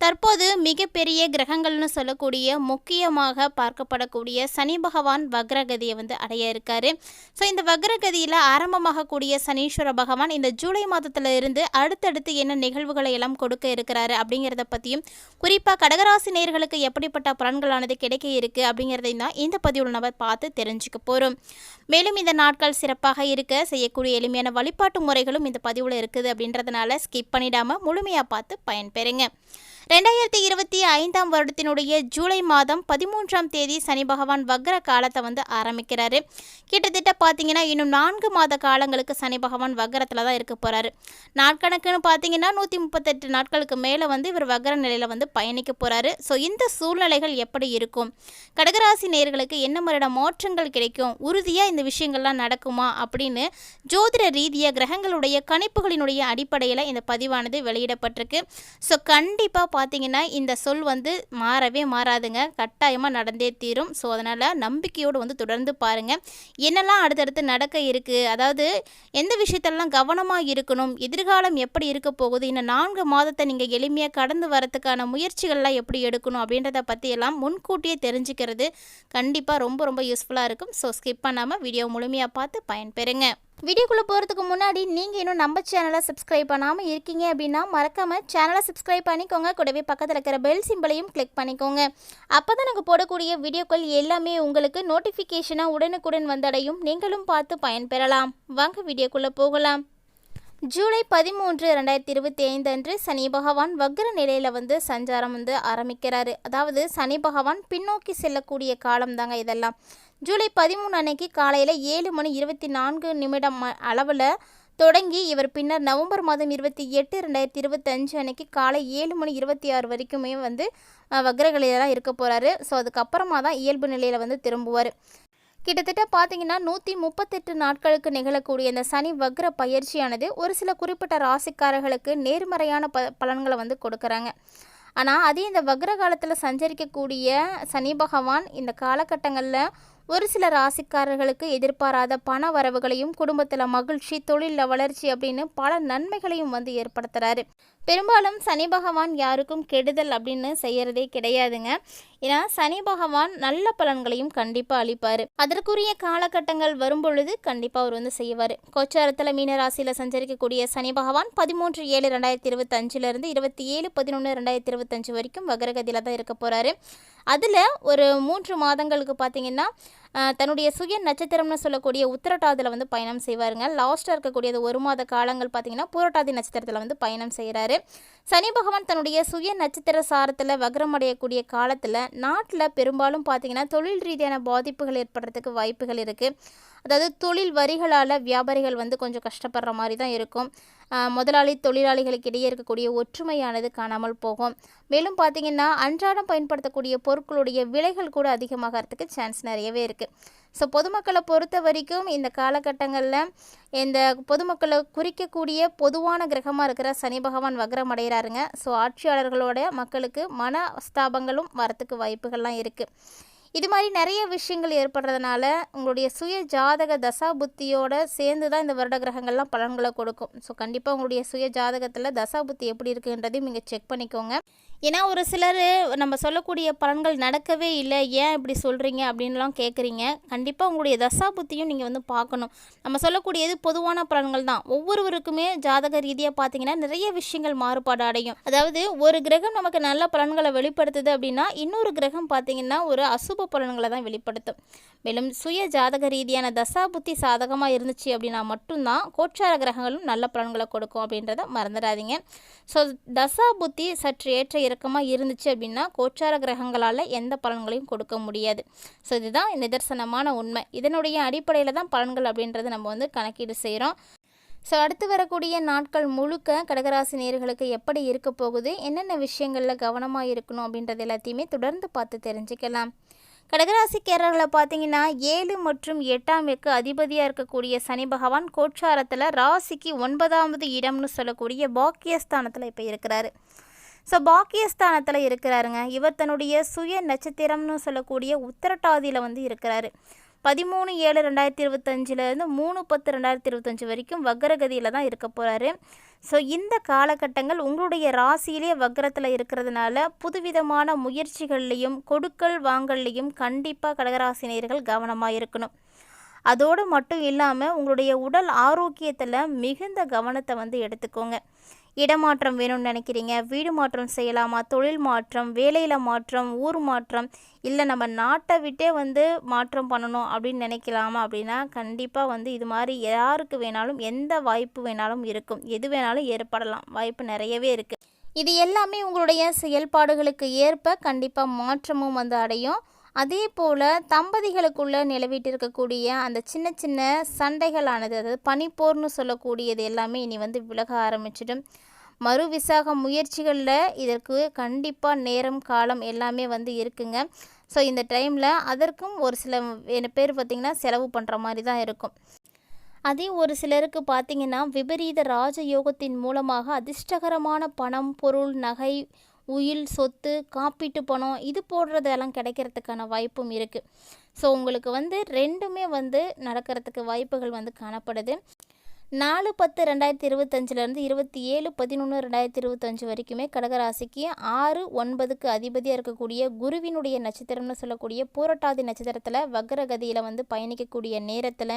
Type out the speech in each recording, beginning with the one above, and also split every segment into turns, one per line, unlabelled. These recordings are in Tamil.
தற்போது மிகப்பெரிய கிரகங்கள்னு சொல்லக்கூடிய முக்கியமாக பார்க்கப்படக்கூடிய சனி பகவான் வக்ரகதியை வந்து அடைய இருக்காரு. ஸோ இந்த வக்ரகதியில் ஆரம்பமாகக்கூடிய சனீஸ்வர பகவான் இந்த ஜூலை மாதத்துல இருந்து அடுத்தடுத்து என்ன நிகழ்வுகளை எல்லாம் கொடுக்க இருக்கிறாரு அப்படிங்கிறத பற்றியும் குறிப்பாக கடகராசி நேர்களுக்கு எப்படிப்பட்ட பலன்களானது கிடைக்க இருக்கு அப்படிங்கிறதையும் தான் இந்த பதிவில் நம்ம பார்த்து தெரிஞ்சுக்க போகிறோம் மேலும் இந்த நாட்கள் சிறப்பாக இருக்க செய்யக்கூடிய எளிமையான வழிபாட்டு முறைகளும் இந்த பதிவில் இருக்குது அப்படின்றதுனால ஸ்கிப் பண்ணிடாமல் முழுமையாக பார்த்து பயன்பெறுங்க. ரெண்டாயிரத்தி இருபத்தி ஐந்தாம் வருடத்தினுடைய ஜூலை மாதம் பதிமூன்றாம் தேதி சனி பகவான் வக்ர காலத்தை வந்து ஆரம்பிக்கிறாரு. கிட்டத்தட்ட பார்த்தீங்கன்னா இன்னும் நான்கு மாத காலங்களுக்கு சனி பகவான் வக்ரத்தில் தான் இருக்க போகிறாரு நாட்கணக்குன்னு பார்த்தீங்கன்னா நூற்றி முப்பத்தெட்டு நாட்களுக்கு மேலே வந்து இவர் வக்ர நிலையில் வந்து பயணிக்க போகிறாரு ஸோ இந்த சூழ்நிலைகள் எப்படி இருக்கும்? கடகராசி நேர்களுக்கு என்ன மாதிரியான மாற்றங்கள் கிடைக்கும்? உறுதியாக இந்த விஷயங்கள்லாம் நடக்குமா? அப்படின்னு ஜோதிட ரீதியாக கிரகங்களுடைய கணிப்புகளினுடைய அடிப்படையில் இந்த பதிவானது வெளியிடப்பட்டிருக்கு. ஸோ கண்டிப்பாக பார்த்தீங்கன்னா இந்த சொல் வந்து மாறவே மாறாதுங்க. கட்டாயமாக நடந்தே தீரும். ஸோ அதனால் நம்பிக்கையோடு வந்து தொடர்ந்து பாருங்கள் என்னெல்லாம் அடுத்தடுத்து நடக்க இருக்குது அதாவது எந்த விஷயத்தெல்லாம் கவனமாக இருக்கணும்? எதிர்காலம் எப்படி இருக்க போகுது? இன்னும் நான்கு மாதத்தை நீங்கள் எளிமையாக கடந்து வரத்துக்கான முயற்சிகள்லாம் எப்படி எடுக்கணும்? அப்படின்றத பற்றியெல்லாம் முன்கூட்டியே தெரிஞ்சுக்கிறது கண்டிப்பாக ரொம்ப ரொம்ப யூஸ்ஃபுல்லாக இருக்கும். ஸோ ஸ்கிப் பண்ணாமல் வீடியோ முழுமையாக பார்த்து பயன்பெறுங்க. வீடியோக்குள்ளே போகிறதுக்கு முன்னாடி நீங்கள் இன்னும் நம்ம சேனலை சப்ஸ்கிரைப் பண்ணாமல் இருக்கீங்க அப்படின்னா மறக்காமல் சேனலை சப்ஸ்கிரைப் பண்ணிக்கோங்க. கூடவே பக்கத்தில் இருக்கிற பெல் சிம்பிளையும் கிளிக் பண்ணிக்கோங்க. அப்போ தான் நாங்கள் போடக்கூடிய வீடியோக்கள் எல்லாமே உங்களுக்கு நோட்டிஃபிகேஷனாக உடனுக்குடன் வந்தடையும். நீங்களும் பார்த்து பயன்பெறலாம். வாங்க வீடியோக்குள்ளே போகலாம். ஜூலை பதிமூன்று ரெண்டாயிரத்தி இருபத்தி ஐந்து அன்று சனி பகவான் வக்ர நிலையில் வந்து சஞ்சாரம் வந்து ஆரம்பிக்கிறாரு. அதாவது சனி பகவான் பின்னோக்கி செல்லக்கூடிய காலம் தாங்க இதெல்லாம். ஜூலை பதிமூணு அன்னைக்கு காலையில் ஏழு மணி இருபத்தி நான்கு நிமிடம் அளவில் தொடங்கி இவர் பின்னர் நவம்பர் மாதம் இருபத்தி எட்டு ரெண்டாயிரத்தி இருபத்தஞ்சு அன்னைக்கு காலை ஏழு மணி இருபத்தி ஆறு வரைக்குமே வந்து வக்ரகளில் தான் இருக்க போகிறாரு ஸோ அதுக்கப்புறமா தான் இயல்பு நிலையில் வந்து திரும்புவார். கிட்டத்தட்ட பார்த்தீங்கன்னா நூற்றி முப்பத்தெட்டு நாட்களுக்கு நிகழக்கூடிய இந்த சனி வக்ர பயிற்சியானது ஒரு சில குறிப்பிட்ட ராசிக்காரர்களுக்கு நேர்மறையான ப பலன்களை வந்து கொடுக்குறாங்க. ஆனால் அதே இந்த வக்ர காலத்தில் சஞ்சரிக்கக்கூடிய சனி பகவான் இந்த காலகட்டங்களில் ஒரு சில ராசிக்காரர்களுக்கு எதிர்பாராத பண வரவுகளையும் குடும்பத்தில் மகிழ்ச்சி தொழிலில் வளர்ச்சி அப்படின்னு பல நன்மைகளையும் வந்து ஏற்படுத்துகிறாரு பெரும்பாலும் சனி பகவான் யாருக்கும் கெடுதல் அப்படின்னு செய்யறதே கிடையாதுங்க. ஏன்னா சனி பகவான் நல்ல பலன்களையும் கண்டிப்பாக அளிப்பார். அதற்குரிய காலகட்டங்கள் வரும்பொழுது கண்டிப்பாக அவர் வந்து செய்வார். கோச்சாரத்தில் மீனராசியில் சஞ்சரிக்கக்கூடிய சனி பகவான் பதிமூன்று ஏழு ரெண்டாயிரத்தி இருபத்தஞ்சிலிருந்து இருபத்தி ஏழு பதினொன்று ரெண்டாயிரத்தி இருபத்தஞ்சு வரைக்கும் வக்ரகதியில் தான் இருக்க போகிறாரு அதில் ஒரு மூன்று மாதங்களுக்கு பார்த்தீங்கன்னா தன்னுடைய சுய நட்சத்திரம்னு சொல்லக்கூடிய உத்திரட்டாதில் வந்து பயணம் செய்வாருங்க. லாஸ்ட்டாக இருக்கக்கூடியது ஒரு மாத காலங்கள் பார்த்தீங்கன்னா பூரட்டாதி நட்சத்திரத்தில் வந்து பயணம் செய்கிறாரு சனி பகவான் தன்னுடைய சுய நட்சத்திர சாரத்தில் வக்ரமடையக்கூடிய காலத்தில் நாட்டில் பெரும்பாலும் பார்த்தீங்கன்னா தொழில் ரீதியான பாதிப்புகள் ஏற்படுறதுக்கு வாய்ப்புகள் இருக்குது அதாவது தொழில் வரிகளால் வியாபாரிகள் வந்து கொஞ்சம் கஷ்டப்படுற மாதிரி தான் இருக்கும் முதலாளி தொழிலாளிகளுக்கு இடையே இருக்கக்கூடிய ஒற்றுமையானது காணாமல் போகும். மேலும் பார்த்திங்கன்னா அன்றாடம் பயன்படுத்தக்கூடிய பொருட்களுடைய விலைகள் கூட அதிகமாகறதுக்கு சான்ஸ் நிறையவே இருக்குது ஸோ பொதுமக்களை பொறுத்த வரைக்கும் இந்த காலகட்டங்களில் இந்த பொதுமக்களை குறிக்கக்கூடிய பொதுவான கிரகமாக இருக்கிற சனி பகவான் வக்ரம் அடைகிறாருங்க ஸோ ஆட்சியாளர்களோட மக்களுக்கு மன ஸ்தாபங்களும் வரத்துக்கு வாய்ப்புகள்லாம் இருக்குது இது மாதிரி நிறைய விஷயங்கள் ஏற்படுறதுனால உங்களுடைய சுய ஜாதக தசா புத்தியோட சேர்ந்து தான் இந்த வருட கிரகங்கள்லாம் பலன்களை கொடுக்கும். ஸோ கண்டிப்பாக உங்களுடைய சுய ஜாதகத்தில் தசா புத்தி எப்படி இருக்குன்றதையும் நீங்கள் செக் பண்ணிக்கோங்க. ஏன்னா ஒரு சிலர் நம்ம சொல்லக்கூடிய பலன்கள் நடக்கவே இல்லை. ஏன் இப்படி சொல்கிறீங்க அப்படின்லாம் கேட்குறீங்க கண்டிப்பாக உங்களுடைய தசா புத்தியும் நீங்கள் வந்து பார்க்கணும். நம்ம சொல்லக்கூடியது பொதுவான பலன்கள் தான். ஒவ்வொருவருக்குமே ஜாதக ரீதியாக பார்த்தீங்கன்னா நிறைய விஷயங்கள் மாறுபாடு அடையும். அதாவது ஒரு கிரகம் நமக்கு நல்ல பலன்களை வெளிப்படுத்துது அப்படின்னா இன்னொரு கிரகம் பார்த்தீங்கன்னா ஒரு அசுப பலன்களை தான் வெளிப்படுத்தும். மேலும் சுய ஜாதக ரீதியான தசா புத்தி சாதகமாக இருந்துச்சு அப்படின்னா மட்டும்தான் கோச்சார கிரகங்களும் நல்ல பலன்களை கொடுக்கும் அப்படின்றத மறந்துடாதீங்க. ஸோ தசா புத்தி சற்று ஏற்ற இறக்கமாக இருந்துச்சு அப்படின்னா கோச்சார கிரகங்களால் எந்த பலன்களையும் கொடுக்க முடியாது. ஸோ இதுதான் நிதர்சனமான உண்மை. இதனுடைய அடிப்படையில் தான் பலன்கள் அப்படின்றத நம்ம வந்து கணக்கீடு செய்கிறோம் ஸோ அடுத்து வரக்கூடிய நாட்கள் முழுக்க கடகராசி நேர்களுக்கு எப்படி இருக்க போகுது? என்னென்ன விஷயங்களில் கவனமாக இருக்கணும் அப்படின்றது எல்லாத்தையுமே தொடர்ந்து பார்த்து தெரிஞ்சுக்கலாம். கடகராசிக்காரர்களை பார்த்தீங்கன்னா ஏழு மற்றும் எட்டாம் எக்கு அதிபதியாக இருக்கக்கூடிய சனி பகவான் கோச்சாரத்தில் ராசிக்கு ஒன்பதாவது இடம்னு சொல்லக்கூடிய பாக்கியஸ்தானத்தில் இப்போ இருக்கிறாரு. ஸோ பாக்கியஸ்தானத்தில் இருக்கிறாருங்க. இவர் தன்னுடைய சுய நட்சத்திரம்னு சொல்லக்கூடிய உத்தரட்டாதியில் வந்து இருக்கிறாரு. பதிமூணு ஏழு ரெண்டாயிரத்தி இருபத்தஞ்சிலேருந்து மூணு பத்து ரெண்டாயிரத்தி இருபத்தஞ்சி வரைக்கும் வக்ரகதியில் தான் இருக்க போகிறாரு ஸோ இந்த காலகட்டங்கள் உங்களுடைய ராசியிலே வக்ரத்தில் இருக்கிறதுனால புதுவிதமான முயற்சிகள்லையும் கொடுக்கல் வாங்கல்லையும் கண்டிப்பாக கடகராசினியர்கள் கவனமாக இருக்கணும். அதோடு மட்டும் இல்லாமல் உங்களுடைய உடல் ஆரோக்கியத்தில் மிகுந்த கவனத்தை வந்து எடுத்துக்கோங்க. இடமாற்றம் வேணும்னு நினைக்கிறீங்க. வீடு மாற்றம் செய்யலாமா? தொழில் மாற்றம் வேலையில் மாற்றம் ஊர் மாற்றம் இல்லை நம்ம நாட்டை விட்டே வந்து மாற்றம் பண்ணணும் அப்படின்னு நினைக்கலாமா? அப்படின்னா கண்டிப்பாக வந்து இது மாதிரி யாருக்கு வேணாலும் எந்த வாய்ப்பு வேணாலும் இருக்கும். எது வேணாலும் ஏற்படலாம். வாய்ப்பு நிறையவே இருக்குது இது எல்லாமே உங்களுடைய செயல்பாடுகளுக்கு ஏற்ப கண்டிப்பாக மாற்றமும் வந்து அடையும். அதே போல் தம்பதிகளுக்குள்ள நிலவிட்டிருக்கக்கூடிய அந்த சின்ன சின்ன சண்டைகளானது அதாவது பனிப்போர்னு சொல்லக்கூடியது எல்லாமே இனி வந்து விலக ஆரம்பிச்சிடும். மறுவிசாக முயற்சிகளில் இதற்கு கண்டிப்பாக நேரம் காலம் எல்லாமே வந்து இருக்குங்க. ஸோ இந்த டைமில் அதற்கும் ஒரு சில பேர் பார்த்திங்கன்னா செலவு பண்ணுற மாதிரி தான் இருக்கும். அதே ஒரு சிலருக்கு பார்த்தீங்கன்னா விபரீத ராஜயோகத்தின் மூலமாக அதிர்ஷ்டகரமான பணம் பொருள் நகை உயில் சொத்து காப்பீட்டு பணம் இது போடுறதெல்லாம் கிடைக்கிறதுக்கான வாய்ப்பும் இருக்குது ஸோ உங்களுக்கு வந்து ரெண்டுமே வந்து நடக்கிறதுக்கு வாய்ப்புகள் வந்து காணப்படுது. நாலு பத்து ரெண்டாயிரத்தி இருபத்தஞ்சிலேருந்து இருபத்தி ஏழு பதினொன்று ரெண்டாயிரத்தி இருபத்தஞ்சு வரைக்குமே கடகராசிக்கு ஆறு ஒன்பதுக்கு அதிபதியாக இருக்கக்கூடிய குருவினுடைய நட்சத்திரம்னு சொல்லக்கூடிய பூரட்டாதி நட்சத்திரத்தில் வக்ரகதியில் வந்து பயணிக்கக்கூடிய நேரத்தில்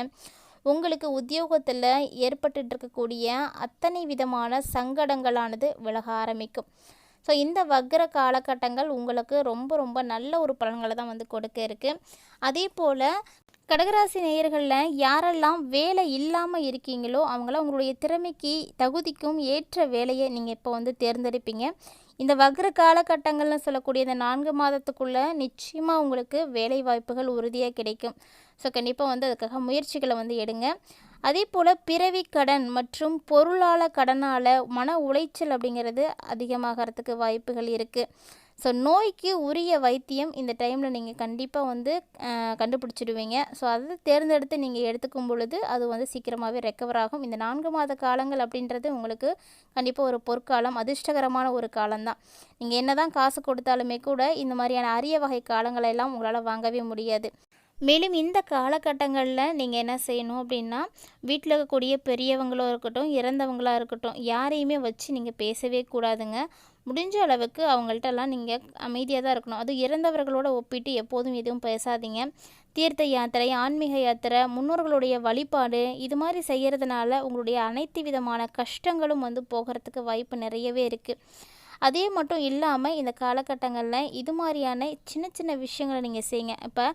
உங்களுக்கு உத்தியோகத்தில் ஏற்பட்டு இருக்கக்கூடிய அத்தனை விதமான சங்கடங்களானது விலக ஆரம்பிக்கும். ஸோ இந்த வக்ர காலகட்டங்கள் உங்களுக்கு ரொம்ப ரொம்ப நல்ல ஒரு பலன்களை தான் வந்து கொடுக்க இருக்குது அதே போல் கடகராசி நேயர்களில் யாரெல்லாம் வேலை இல்லாமல் இருக்கீங்களோ அவங்களாம் உங்களுடைய திறமைக்கு தகுதிக்கும் ஏற்ற வேலையை நீங்கள் இப்போ வந்து தேர்ந்தெடுப்பீங்க. இந்த வக்ர காலகட்டங்கள்னு சொல்லக்கூடிய இந்த நான்கு மாதத்துக்குள்ளே நிச்சயமாக உங்களுக்கு வேலை வாய்ப்புகள் உறுதியாக கிடைக்கும். ஸோ கண்டிப்பாக வந்து அதுக்காக முயற்சிகளை வந்து எடுங்க. அதே போல் பிறவி கடன் மற்றும் பொருளாள கடனால் மன உளைச்சல் அப்படிங்கிறது அதிகமாகறதுக்கு வாய்ப்புகள் இருக்குது ஸோ நோய்க்கு உரிய வைத்தியம் இந்த டைமில் நீங்கள் கண்டிப்பாக வந்து கண்டுபிடிச்சிடுவீங்க. ஸோ அதை தேர்ந்தெடுத்து நீங்கள் எடுத்துக்கும் பொழுது அது வந்து சீக்கிரமாகவே ரெக்கவர் ஆகும். இந்த நான்கு மாத காலங்கள் அப்படின்றது உங்களுக்கு கண்டிப்பாக ஒரு பொற்காலம் அதிர்ஷ்டகரமான ஒரு காலம்தான். நீங்கள் என்ன தான் காசு கொடுத்தாலுமே கூட இந்த மாதிரியான அரிய வகை காலங்களெல்லாம் உங்களால் வாங்கவே முடியாது. மேலும் இந்த காலகட்டங்களில் நீங்கள் என்ன செய்யணும் அப்படின்னா வீட்டில் இருக்கக்கூடிய பெரியவங்களோ இருக்கட்டும் இறந்தவங்களாக இருக்கட்டும் யாரையுமே வச்சு நீங்கள் பேசவே கூடாதுங்க. முடிஞ்ச அளவுக்கு அவங்கள்ட்டெல்லாம் நீங்கள் அமைதியாக தான் இருக்கணும். அதுவும் இறந்தவர்களோட ஒப்பிட்டு எப்போதும் எதுவும் பேசாதீங்க. தீர்த்த யாத்திரை ஆன்மீக யாத்திரை முன்னோர்களுடைய வழிபாடு இது மாதிரி செய்கிறதுனால உங்களுடைய அனைத்து விதமான கஷ்டங்களும் வந்து போகிறதுக்கு வாய்ப்பு நிறையவே இருக்குது அதே மட்டும் இல்லாமல் இந்த காலகட்டங்களில் இது மாதிரியான சின்ன சின்ன விஷயங்களை நீங்கள் செய்யுங்க இப்போ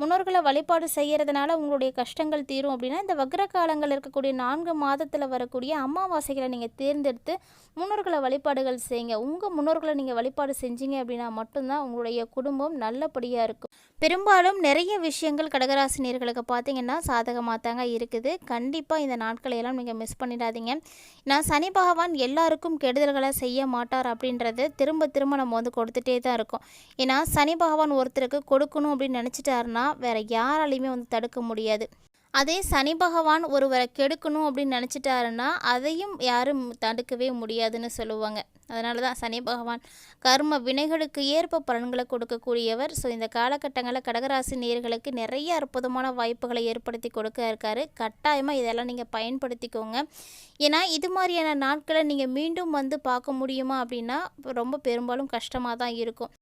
முன்னோர்களை வழிபாடு செய்கிறதுனால உங்களுடைய கஷ்டங்கள் தீரும் அப்படின்னா இந்த வக்ர காலங்கள் இருக்கக்கூடிய நான்கு மாதத்தில் வரக்கூடிய அமாவாசைகளை நீங்கள் தேர்ந்தெடுத்து முன்னோர்களை வழிபாடுகள் செய்யுங்க. உங்கள் முன்னோர்களை நீங்கள் வழிபாடு செஞ்சீங்க அப்படின்னா மட்டும்தான் உங்களுடைய குடும்பம் நல்லபடியாக இருக்கும். பெரும்பாலும் நிறைய விஷயங்கள் கடகராசினியர்களுக்கு பார்த்தீங்கன்னா சாதகமாக தாங்க இருக்குது. கண்டிப்பாக இந்த நாட்களையெல்லாம் நீங்கள் மிஸ் பண்ணிடாதீங்க. நான் சனி பகவான் எல்லாருக்கும் கெடுதல்களை செய்ய மாட்டார் அப்படின்னு அப்படின்றது திரும்ப திரும்ப நம்ம வந்து கொடுத்துட்டே தான் இருக்கோம். ஏன்னா சனி பகவான் ஒருத்தருக்கு கொடுக்கணும் அப்படின்னு நினச்சிட்டாருன்னா வேறு யாராலையுமே வந்து தடுக்க முடியாது. அதே சனி பகவான் ஒருவரை கெடுக்கணும் அப்படின்னு நினச்சிட்டாருன்னா அதையும் யாரும் தடுக்கவே முடியாதுன்னு சொல்லுவாங்க. அதனால தான் சனி பகவான் கர்ம வினைகளுக்கு ஏற்ப பலன்களை கொடுக்கக்கூடியவர். ஸோ இந்த காலகட்டங்களில் கடகராசி நேர்களுக்கு நிறைய அற்புதமான வாய்ப்புகளை ஏற்படுத்தி கொடுக்க இருக்காரு. கட்டாயமாக இதெல்லாம் நீங்கள் பயன்படுத்திக்கோங்க. ஏன்னா இது மாதிரியான நாட்களை நீங்கள் மீண்டும் வந்து பார்க்க முடியுமா அப்படின்னா ரொம்ப பெரும்பாலும் கஷ்டமாக தான் இருக்கும்.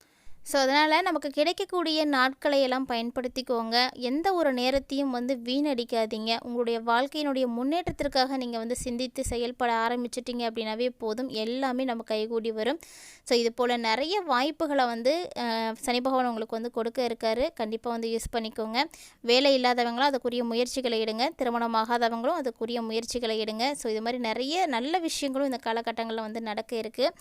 ஸோ அதனால் நமக்கு கிடைக்கக்கூடிய நாட்களை எல்லாம் பயன்படுத்திக்கோங்க. எந்த ஒரு நேரத்தையும் வந்து வீணடிக்காதீங்க. உங்களுடைய வாழ்க்கையினுடைய முன்னேற்றத்திற்காக நீங்கள் வந்து சிந்தித்து செயல்பட ஆரம்பிச்சிட்டிங்க அப்படின்னாவே போதும். எல்லாமே நம்ம கைகூடி வரும். ஸோ இது போல் நிறைய வாய்ப்புகளை வந்து சனி பகவான் உங்களுக்கு வந்து கொடுக்க இருக்காரு. கண்டிப்பாக வந்து யூஸ் பண்ணிக்கோங்க. வேலை இல்லாதவங்களும் அதுக்குரிய முயற்சிகளை எடுங்க. திருமணம் ஆகாதவங்களும் அதுக்குரிய முயற்சிகளை எடுங்க. ஸோ இது மாதிரி நிறைய நல்ல விஷயங்களும் இந்த காலகட்டங்களில் வந்து நடக்க இருக்குது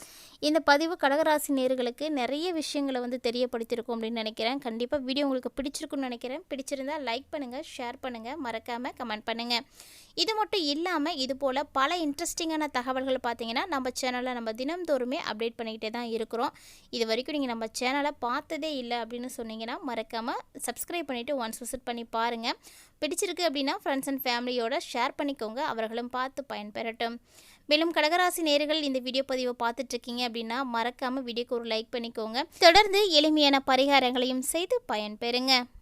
இந்த பதிவு கடகராசி நேர்களுக்கு நிறைய விஷயங்களை வந்து வந்து தெரியப்படுத்தியிருக்கோம் அப்படின்னு நினைக்கிறேன். கண்டிப்பாக வீடியோ உங்களுக்கு பிடிச்சிருக்குன்னு நினைக்கிறேன். பிடிச்சிருந்தால் லைக் பண்ணுங்கள் ஷேர் பண்ணுங்கள் மறக்காமல் கமெண்ட் பண்ணுங்கள் இது மட்டும் இல்லாமல் இது போல் பல இன்ட்ரெஸ்டிங்கான தகவல்கள் பார்த்தீங்கன்னா நம்ம சேனலில் நம்ம தினம்தோறுமே அப்டேட் பண்ணிக்கிட்டே தான் இருக்கிறோம். இது வரைக்கும் நீங்கள் நம்ம சேனலை பார்த்ததே இல்லை அப்படின்னு சொன்னீங்கன்னா மறக்காமல் சப்ஸ்கிரைப் பண்ணிவிட்டு ஒன்ஸ் விசிட் பண்ணி பாருங்கள் பிடிச்சிருக்கு அப்படின்னா ஃப்ரெண்ட்ஸ் அண்ட் ஃபேமிலியோட ஷேர் பண்ணிக்கோங்க. அவர்களும் பார்த்து பயன்பெறட்டும். மேலும் கடகராசி நேர்கள் இந்த வீடியோ பதிவை பார்த்துட்டு இருக்கீங்க அப்படின்னா மறக்காம வீடியோக்கு ஒரு லைக் பண்ணிக்கோங்க. தொடர்ந்து எளிமையான பரிகாரங்களையும் செய்து பயன்பெறுங்க